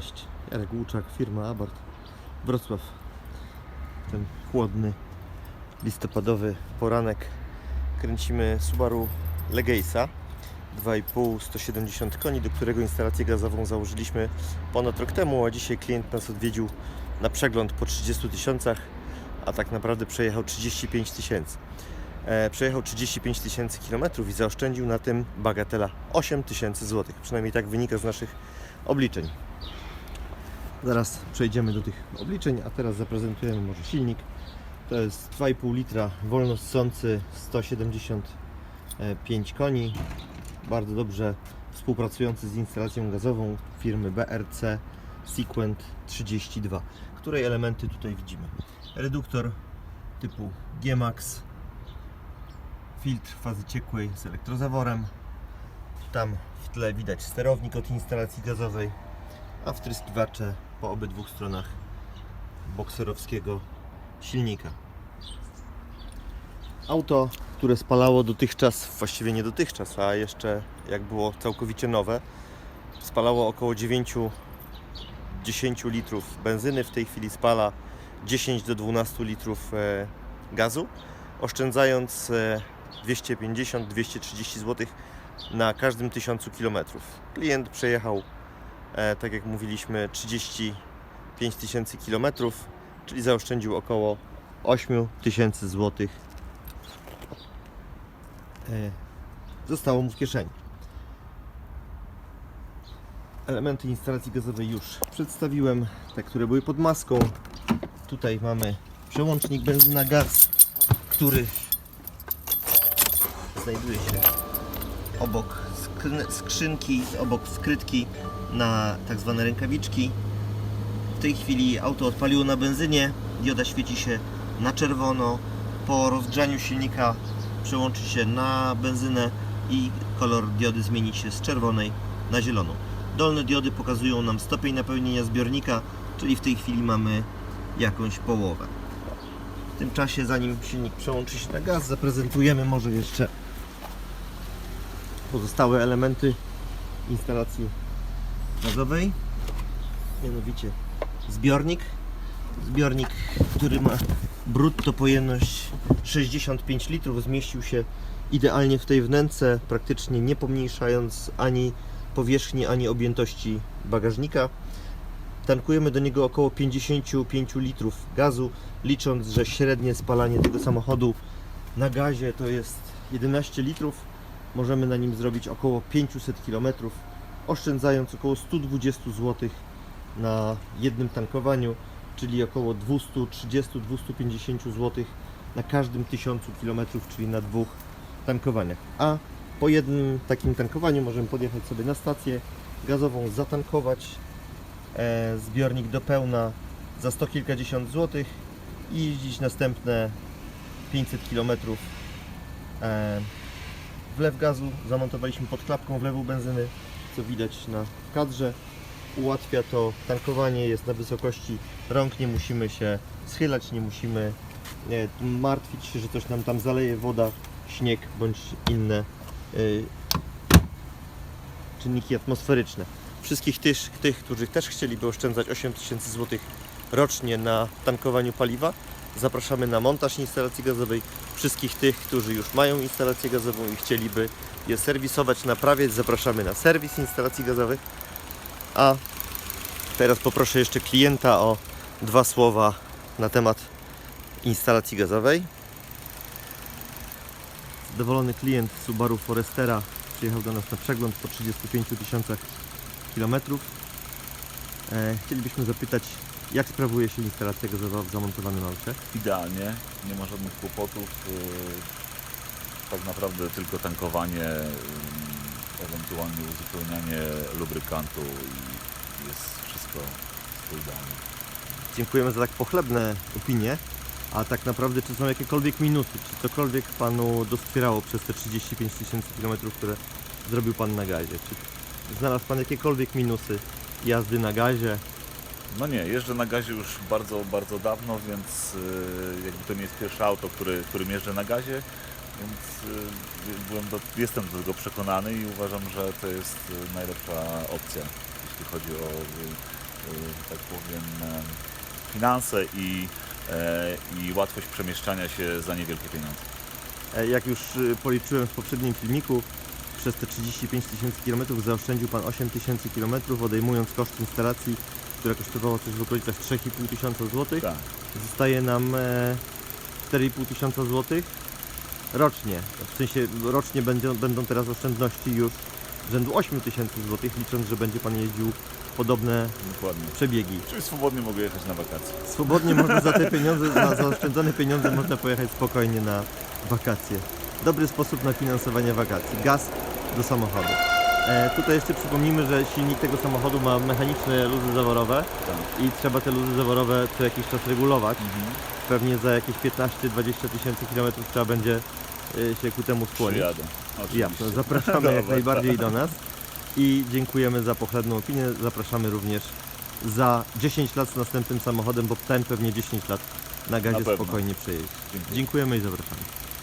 Cześć, Jarek Łuczak, firma Abart, Wrocław. Ten chłodny, listopadowy poranek kręcimy Subaru Legace'a 2,5 170 koni, do którego instalację gazową założyliśmy ponad rok temu, a dzisiaj klient nas odwiedził na przegląd po 30 tysiącach, a tak naprawdę przejechał 35 tysięcy. E, przejechał 35 tysięcy kilometrów i zaoszczędził na tym bagatela 8 tysięcy złotych. Przynajmniej tak wynika z naszych obliczeń. Zaraz przejdziemy do tych obliczeń, a teraz zaprezentujemy może silnik. To jest 2,5 litra wolno ssący 175 koni. Bardzo dobrze współpracujący z instalacją gazową firmy BRC Sequent 32, której elementy tutaj widzimy. Reduktor typu G-Max, filtr fazy ciekłej z elektrozaworem. Tam w tle widać sterownik od instalacji gazowej, a wtryskiwacze po obydwu stronach bokserowskiego silnika. Auto, które spalało dotychczas, właściwie nie dotychczas, a jeszcze jak było całkowicie nowe, spalało około 9-10 litrów benzyny. W tej chwili spala 10 do 12 litrów e, gazu, oszczędzając e, 250-230 zł na każdym 1000 kilometrów. Klient przejechał, e, tak jak mówiliśmy, 35 tysięcy kilometrów, czyli zaoszczędził około 8 tysięcy złotych. E, Zostało mu w kieszeni. Elementy instalacji gazowej już przedstawiłem, te, które były pod maską. Tutaj mamy przełącznik benzyna-gaz, który znajduje się obok skrzynki, obok skrytki na tak zwane rękawiczki. W tej chwili auto odpaliło na benzynie, dioda świeci się na czerwono. Po rozgrzaniu silnika przełączy się na benzynę i kolor diody zmieni się z czerwonej na zieloną. Dolne diody pokazują nam stopień napełnienia zbiornika, czyli w tej chwili mamy jakąś połowę. W tym czasie, zanim silnik przełączy się na gaz, zaprezentujemy może jeszcze pozostałe elementy instalacji gazowej. Mianowicie zbiornik. Zbiornik, który ma brutto pojemność 65 litrów, zmieścił się idealnie w tej wnęce, praktycznie nie pomniejszając ani powierzchni, ani objętości bagażnika. Tankujemy do niego około 55 litrów gazu, licząc, że średnie spalanie tego samochodu na gazie to jest 11 litrów. Możemy na nim zrobić około 500 km, oszczędzając około 120 zł na jednym tankowaniu, czyli około 230-250 zł na każdym 1000 km, czyli na dwóch tankowaniach. A po jednym takim tankowaniu możemy podjechać sobie na stację gazową, zatankować e, zbiornik do pełna za 100 kilkadziesiąt złotych i jeździć następne 500 km e, wlew gazu. Zamontowaliśmy pod klapką wlewu benzyny, co widać na kadrze. Ułatwia to tankowanie, jest na wysokości rąk, nie musimy się schylać, nie musimy e, martwić się, że coś nam tam zaleje woda, śnieg bądź inne y, czynniki atmosferyczne. Wszystkich tych, tych, którzy też chcieliby oszczędzać 8000 zł rocznie na tankowaniu paliwa, zapraszamy na montaż instalacji gazowej. Wszystkich tych, którzy już mają instalację gazową i chcieliby je serwisować, naprawiać, zapraszamy na serwis instalacji gazowych. A teraz poproszę jeszcze klienta o dwa słowa na temat instalacji gazowej. Zadowolony klient Subaru Forestera przyjechał do nas na przegląd po 35 tysiącach kilometrów. E, chcielibyśmy zapytać, jak sprawuje się instalacja gazowa w zamontowanym aucie? Idealnie, nie ma żadnych kłopotów. yy, Tak naprawdę tylko tankowanie, yy, ewentualnie uzupełnianie lubrykantu i jest wszystko, wszystko idealnie. Dziękujemy za tak pochlebne opinie, a tak naprawdę czy są jakiekolwiek minusy? Czy cokolwiek Panu doskwierało przez te 35 tysięcy kilometrów, które zrobił Pan na gazie? Czy znalazł Pan jakiekolwiek minusy jazdy na gazie? No nie, jeżdżę na gazie już bardzo, bardzo dawno, więc yy, jakby to nie jest pierwsze auto, który, którym jeżdżę na gazie, więc yy, byłem do, jestem do tego przekonany i uważam, że to jest yy, najlepsza opcja, jeśli chodzi o tak powiem, e, finanse i, e, i łatwość przemieszczania się za niewielkie pieniądze. E, Jak już y, policzyłem w poprzednim filmiku, przez te 35 tysięcy kilometrów zaoszczędził Pan 8 tysięcy kilometrów, odejmując koszt instalacji, która kosztowała coś w okolicach 3,5 tysiąca złotych. Tak. Zostaje nam e, 4,5 tysiąca złotych rocznie. W sensie rocznie będą, będą teraz oszczędności już rzędu 8 tysięcy złotych, licząc, że będzie Pan jeździł podobne Dokładnie. przebiegi. Czyli swobodnie mogę jechać na wakacje. Swobodnie można za te pieniądze, za zaoszczędzone pieniądze można pojechać spokojnie na wakacje. Dobry sposób na finansowanie wakacji. Gaz do samochodu. E, tutaj jeszcze przypomnijmy, że silnik tego samochodu ma mechaniczne luzy zaworowe Tak. i trzeba te luzy zaworowe co jakiś czas regulować. Mhm. Pewnie za jakieś 15-20 tysięcy kilometrów trzeba będzie e, się ku temu skłonić. Przyjadę. Ja, Oczywiście. no, zapraszamy jak najbardziej do nas i dziękujemy za pochlebną opinię. Zapraszamy również za 10 lat z następnym samochodem, bo ten pewnie 10 lat na gazie Na spokojnie przejeździ. Dziękuję. Dziękujemy i zapraszamy.